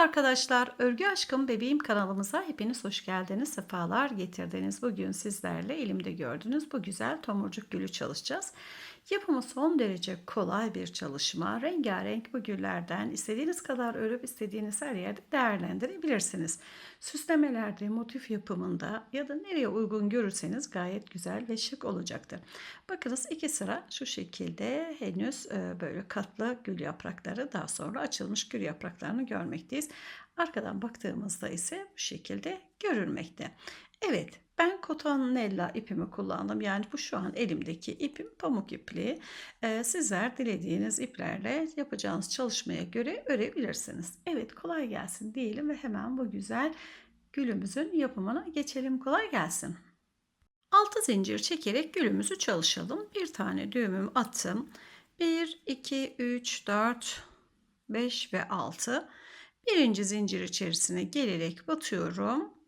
arkadaşlar, Örgü Aşkım Bebeğim kanalımıza hepiniz hoş geldiniz, sefalar getirdiniz. Bugün sizlerle elimde gördüğünüz bu güzel tomurcuk gülü çalışacağız. Yapımı son derece kolay bir çalışma. Rengarenk bu güllerden istediğiniz kadar örüp istediğiniz her yerde değerlendirebilirsiniz. Süslemelerde, motif yapımında ya da nereye uygun görürseniz gayet güzel ve şık olacaktır. Bakınız iki sıra şu şekilde henüz e, böyle katlı gül yaprakları daha sonra açılmış gül yapraklarını görmekteyiz. Arkadan baktığımızda ise bu şekilde görülmekte. Evet ben kotonella ipimi kullandım. Yani bu şu an elimdeki ipim pamuk ipli. Ee, sizler dilediğiniz iplerle yapacağınız çalışmaya göre örebilirsiniz. Evet kolay gelsin diyelim ve hemen bu güzel gülümüzün yapımına geçelim. Kolay gelsin. 6 zincir çekerek gülümüzü çalışalım. Bir tane düğümüm attım. 1, 2, 3, 4, 5 ve 6. Birinci zincir içerisine gelerek batıyorum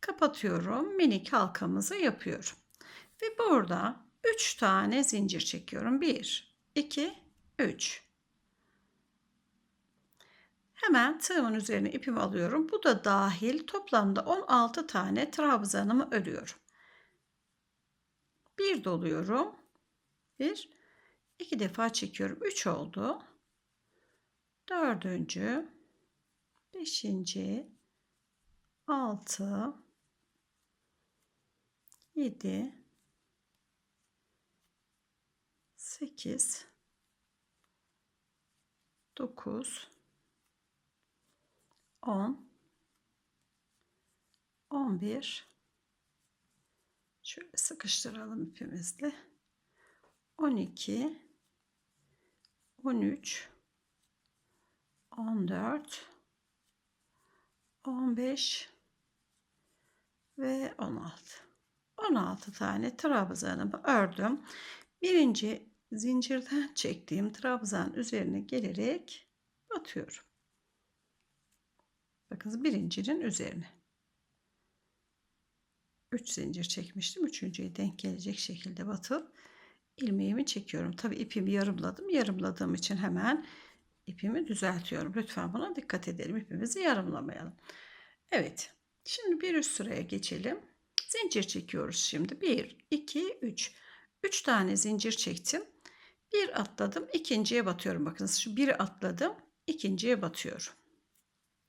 kapatıyorum. Minik halkamızı yapıyorum. Ve burada 3 tane zincir çekiyorum. 1, 2, 3. Hemen tığımın üzerine ipimi alıyorum. Bu da dahil toplamda 16 tane trabzanımı örüyorum. Bir doluyorum. Bir, iki defa çekiyorum. Üç oldu. Dördüncü, beşinci, altı, 7 8 9 10 11 şöyle sıkıştıralım ipimizle. 12 13 14 15 ve 16 16 tane trabzanımı ördüm. Birinci zincirden çektiğim trabzan üzerine gelerek batıyorum. Bakın birincinin üzerine. 3 zincir çekmiştim. Üçüncüye denk gelecek şekilde batıp ilmeğimi çekiyorum. Tabi ipimi yarımladım. Yarımladığım için hemen ipimi düzeltiyorum. Lütfen buna dikkat edelim. İpimizi yarımlamayalım. Evet. Şimdi bir üst sıraya geçelim. Zincir çekiyoruz şimdi. 1, 2, 3. 3 tane zincir çektim. Bir atladım. ikinciye batıyorum. Bakınız şu biri atladım. ikinciye batıyorum.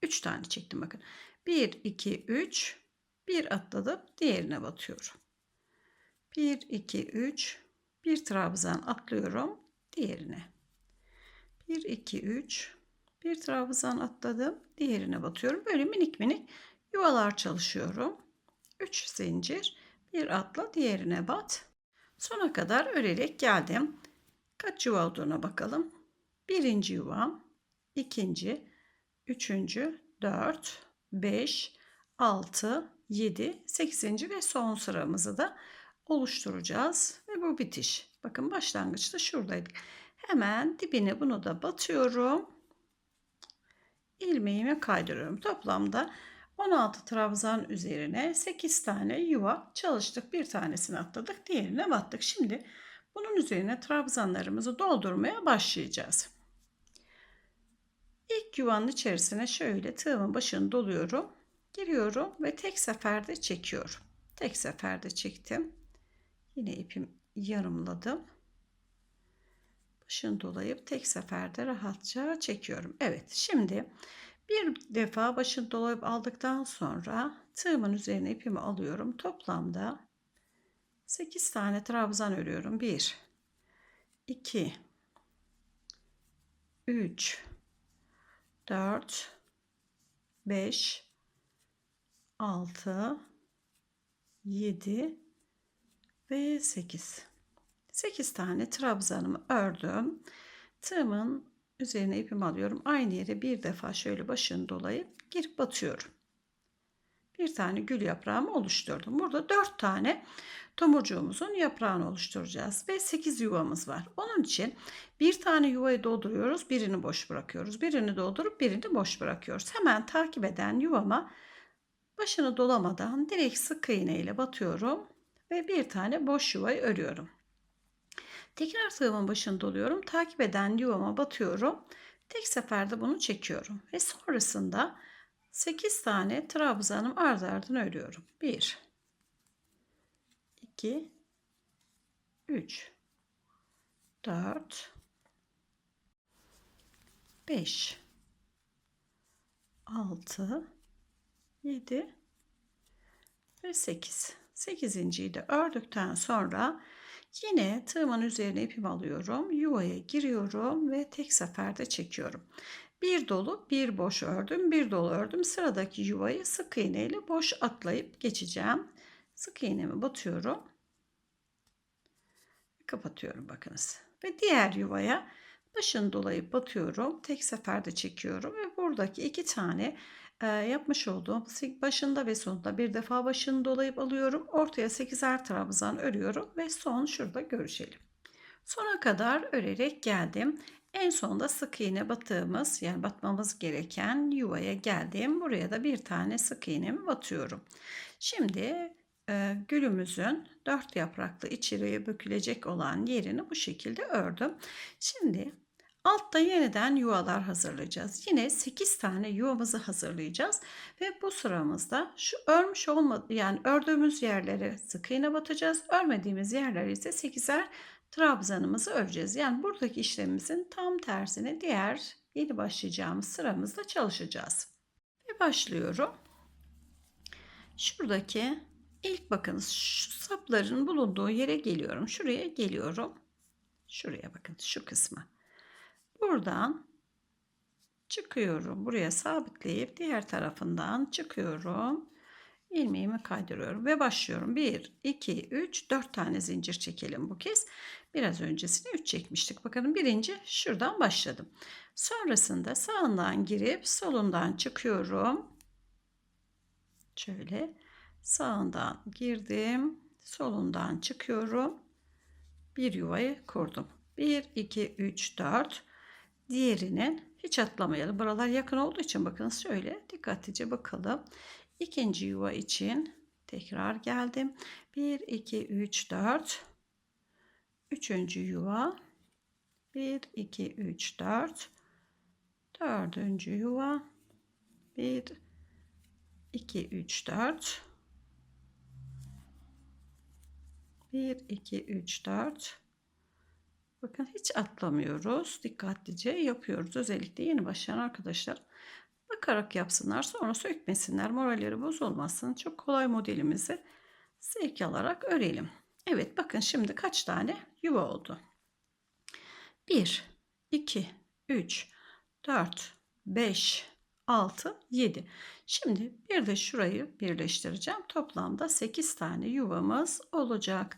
3 tane çektim bakın. 1, 2, 3. Bir atladım. Diğerine batıyorum. 1, 2, 3. Bir trabzan atlıyorum. Diğerine. 1, 2, 3. Bir trabzan atladım. Diğerine batıyorum. Böyle minik minik yuvalar çalışıyorum. 3 zincir bir atla diğerine bat. Sona kadar örerek geldim. Kaç yuva olduğuna bakalım. Birinci yuvam, ikinci, üçüncü, dört, beş, altı, yedi, sekizinci ve son sıramızı da oluşturacağız. Ve bu bitiş. Bakın başlangıçta şuradaydık. Hemen dibine bunu da batıyorum. ilmeğimi kaydırıyorum. Toplamda 16 trabzan üzerine 8 tane yuva çalıştık. Bir tanesini atladık, diğerine battık. Şimdi bunun üzerine trabzanlarımızı doldurmaya başlayacağız. İlk yuvanın içerisine şöyle tığımın başını doluyorum. Giriyorum ve tek seferde çekiyorum. Tek seferde çektim. Yine ipim yarımladım. Başını dolayıp tek seferde rahatça çekiyorum. Evet şimdi bir defa başını dolayıp aldıktan sonra tığımın üzerine ipimi alıyorum. Toplamda 8 tane trabzan örüyorum. 1 2 3 4 5 6 7 ve 8 8 tane trabzanımı ördüm. Tığımın Üzerine ipimi alıyorum. Aynı yere bir defa şöyle başını dolayıp girip batıyorum. Bir tane gül yaprağımı oluşturdum. Burada dört tane tomurcuğumuzun yaprağını oluşturacağız. Ve sekiz yuvamız var. Onun için bir tane yuvayı dolduruyoruz. Birini boş bırakıyoruz. Birini doldurup birini boş bırakıyoruz. Hemen takip eden yuvama başını dolamadan direkt sık iğne ile batıyorum. Ve bir tane boş yuvayı örüyorum. Tekrar tığımın başını doluyorum. Takip eden yuvama batıyorum Tek seferde bunu çekiyorum ve sonrasında 8 tane trabzanım ard ardına örüyorum. 1 2 3 4 5 6 7 ve 8. 8.yi de ördükten sonra yine tığımın üzerine ipimi alıyorum. Yuvaya giriyorum ve tek seferde çekiyorum. Bir dolu bir boş ördüm. Bir dolu ördüm. Sıradaki yuvayı sık iğne ile boş atlayıp geçeceğim. Sık iğnemi batıyorum. Kapatıyorum bakınız. Ve diğer yuvaya başını dolayıp batıyorum. Tek seferde çekiyorum ve buradaki iki tane yapmış olduğum başında ve sonunda bir defa başını dolayıp alıyorum. Ortaya 8'er trabzan örüyorum ve son şurada görüşelim. Sona kadar örerek geldim. En sonunda sık iğne batığımız yani batmamız gereken yuvaya geldim. Buraya da bir tane sık iğnemi batıyorum. Şimdi e, gülümüzün dört yapraklı içeriye bükülecek olan yerini bu şekilde ördüm. Şimdi altta yeniden yuvalar hazırlayacağız. Yine 8 tane yuvamızı hazırlayacağız ve bu sıramızda şu örmüş olmadı yani ördüğümüz yerlere sık iğne batacağız. Örmediğimiz yerlere ise 8'er trabzanımızı öreceğiz. Yani buradaki işlemimizin tam tersini diğer yeni başlayacağımız sıramızda çalışacağız. Ve başlıyorum. Şuradaki ilk bakınız şu sapların bulunduğu yere geliyorum. Şuraya geliyorum. Şuraya bakın şu kısma. Buradan çıkıyorum. Buraya sabitleyip diğer tarafından çıkıyorum. ilmeğimi kaydırıyorum ve başlıyorum. 1, 2, 3, 4 tane zincir çekelim bu kez. Biraz öncesine 3 çekmiştik. Bakın birinci şuradan başladım. Sonrasında sağından girip solundan çıkıyorum. Şöyle sağından girdim. Solundan çıkıyorum. Bir yuvayı kurdum. 1, 2, 3, 4. Diğerinin hiç atlamayalım. Buralar yakın olduğu için bakın şöyle dikkatlice bakalım. İkinci yuva için tekrar geldim. 1, 2, 3, 4. Üçüncü yuva. 1, 2, 3, 4. Dördüncü yuva. 1, 2, 3, 4. 1, 2, 3, 4. Bakın hiç atlamıyoruz. Dikkatlice yapıyoruz. Özellikle yeni başlayan arkadaşlar bakarak yapsınlar. Sonra sökmesinler. Moralleri bozulmasın. Çok kolay modelimizi zevk alarak örelim. Evet bakın şimdi kaç tane yuva oldu? 1, 2, 3, 4, 5, 6, 7. Şimdi bir de şurayı birleştireceğim. Toplamda 8 tane yuvamız olacak.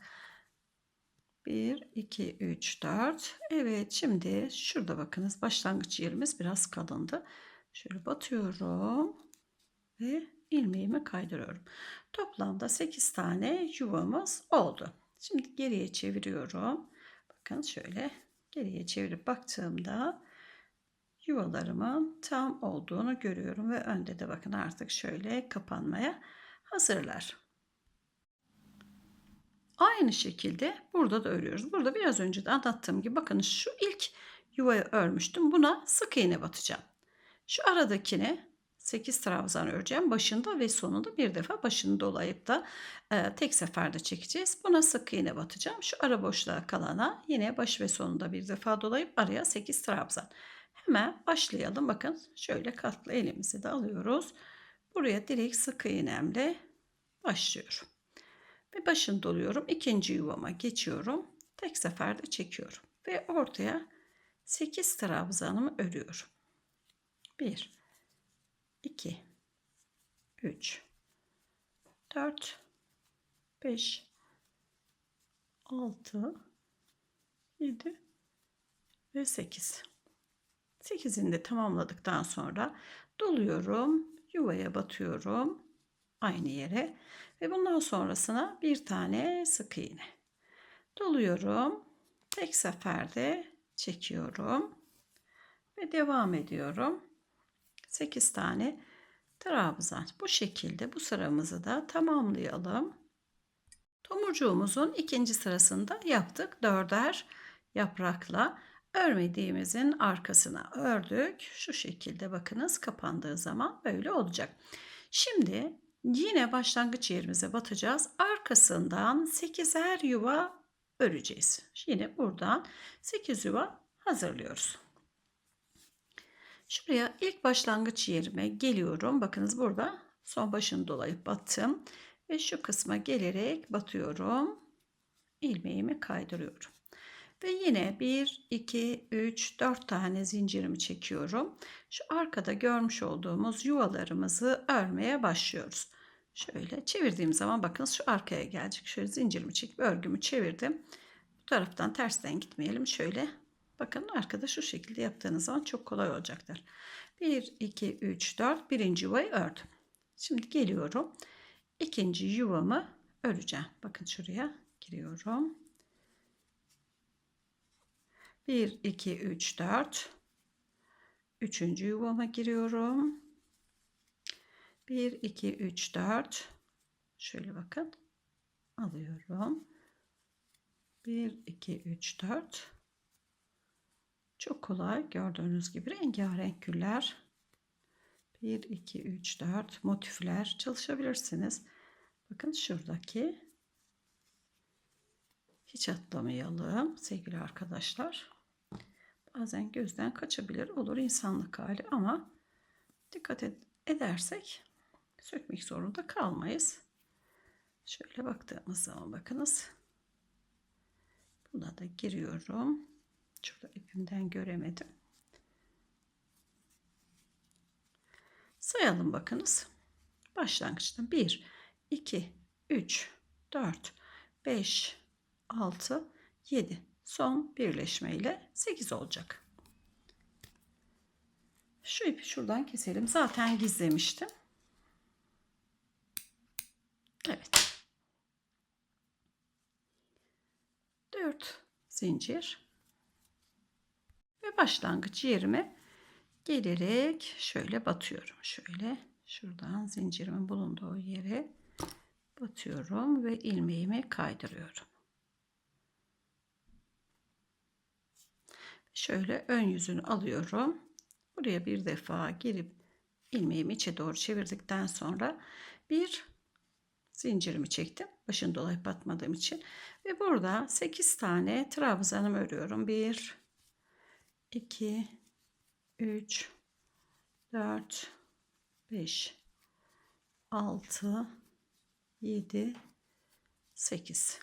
1, 2, 3, 4. Evet şimdi şurada bakınız başlangıç yerimiz biraz kalındı. Şöyle batıyorum ve ilmeğimi kaydırıyorum. Toplamda 8 tane yuvamız oldu. Şimdi geriye çeviriyorum. Bakın şöyle geriye çevirip baktığımda yuvalarımın tam olduğunu görüyorum ve önde de bakın artık şöyle kapanmaya hazırlar. Aynı şekilde burada da örüyoruz. Burada biraz önce de anlattığım gibi bakın şu ilk yuvayı örmüştüm. Buna sık iğne batacağım. Şu aradakine 8 trabzan öreceğim. Başında ve sonunda bir defa başını dolayıp da e, tek seferde çekeceğiz. Buna sık iğne batacağım. Şu ara boşluğa kalana yine baş ve sonunda bir defa dolayıp araya 8 trabzan. Hemen başlayalım. Bakın şöyle katlı elimizi de alıyoruz. Buraya direkt sık iğnemle başlıyorum. Ve başını doluyorum. İkinci yuvama geçiyorum. Tek seferde çekiyorum. Ve ortaya 8 trabzanımı örüyorum. 1 2 3 4 5 6 7 ve 8 8'ini de tamamladıktan sonra doluyorum yuvaya batıyorum aynı yere ve bundan sonrasına bir tane sık iğne. Doluyorum. Tek seferde çekiyorum. Ve devam ediyorum. 8 tane trabzan. Bu şekilde bu sıramızı da tamamlayalım. Tomurcuğumuzun ikinci sırasında yaptık. Dörder yaprakla örmediğimizin arkasına ördük. Şu şekilde bakınız kapandığı zaman böyle olacak. Şimdi yine başlangıç yerimize batacağız. Arkasından 8'er yuva öreceğiz. Yine buradan 8 yuva hazırlıyoruz. Şuraya ilk başlangıç yerime geliyorum. Bakınız burada son başını dolayıp battım. Ve şu kısma gelerek batıyorum. ilmeğimi kaydırıyorum. Ve yine 1, 2, 3, 4 tane zincirimi çekiyorum. Şu arkada görmüş olduğumuz yuvalarımızı örmeye başlıyoruz. Şöyle çevirdiğim zaman bakın şu arkaya gelecek. Şöyle zincirimi çekip örgümü çevirdim. Bu taraftan tersten gitmeyelim. Şöyle bakın arkada şu şekilde yaptığınız zaman çok kolay olacaktır. 1, 2, 3, 4 birinci yuvayı ördüm. Şimdi geliyorum. ikinci yuvamı öreceğim. Bakın şuraya giriyorum. 1, 2, 3, 4. Üçüncü yuvama giriyorum. 1, 2, 3, 4. Şöyle bakın. Alıyorum. 1, 2, 3, 4. Çok kolay gördüğünüz gibi rengarenk güller. 1, 2, 3, 4 motifler çalışabilirsiniz. Bakın şuradaki hiç atlamayalım sevgili arkadaşlar. Bazen gözden kaçabilir olur insanlık hali ama dikkat ed edersek sökmek zorunda kalmayız. Şöyle baktığımız zaman bakınız. Buna da giriyorum. Şurada ipimden göremedim. Sayalım bakınız. Başlangıçta 1, 2, 3, 4, 5, 6, 7. Son birleşme ile 8 olacak. Şu ipi şuradan keselim. Zaten gizlemiştim. Evet. 4 zincir ve başlangıç yerime gelerek şöyle batıyorum. Şöyle şuradan zincirimin bulunduğu yere batıyorum ve ilmeğimi kaydırıyorum. Şöyle ön yüzünü alıyorum. Buraya bir defa girip ilmeğimi içe doğru çevirdikten sonra bir zincirimi çektim. Başını dolayıp batmadığım için. Ve burada 8 tane trabzanım örüyorum. 1 2 3 4 5 6 7 8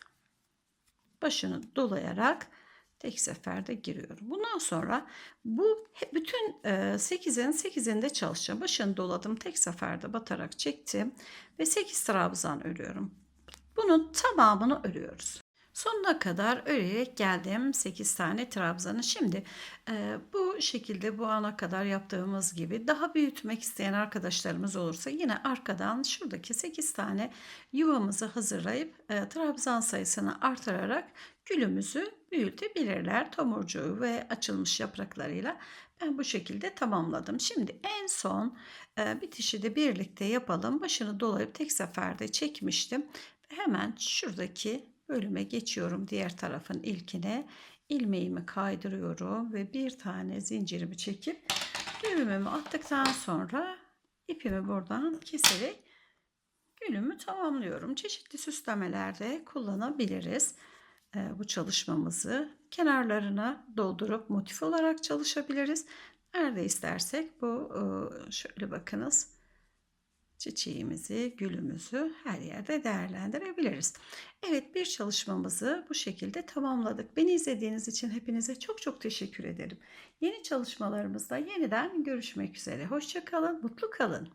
başını dolayarak tek seferde giriyorum. Bundan sonra bu bütün 8'in 8'inde çalışacağım. Başını doladım. Tek seferde batarak çektim ve 8 trabzan örüyorum. Bunun tamamını örüyoruz. Sonuna kadar örerek geldim 8 tane trabzanı. Şimdi e, bu şekilde bu ana kadar yaptığımız gibi daha büyütmek isteyen arkadaşlarımız olursa yine arkadan şuradaki 8 tane yuvamızı hazırlayıp e, trabzan sayısını artırarak gülümüzü büyütebilirler. Tomurcuğu ve açılmış yapraklarıyla ben bu şekilde tamamladım. Şimdi en son e, bitişi de birlikte yapalım. Başını dolayıp tek seferde çekmiştim. Hemen şuradaki bölüme geçiyorum diğer tarafın ilkine ilmeğimi kaydırıyorum ve bir tane zincirimi çekip düğümümü attıktan sonra ipimi buradan keserek gülümü tamamlıyorum. Çeşitli süslemelerde kullanabiliriz bu çalışmamızı. Kenarlarına doldurup motif olarak çalışabiliriz. Nerede istersek bu şöyle bakınız çiçeğimizi, gülümüzü her yerde değerlendirebiliriz. Evet bir çalışmamızı bu şekilde tamamladık. Beni izlediğiniz için hepinize çok çok teşekkür ederim. Yeni çalışmalarımızda yeniden görüşmek üzere. Hoşçakalın, mutlu kalın.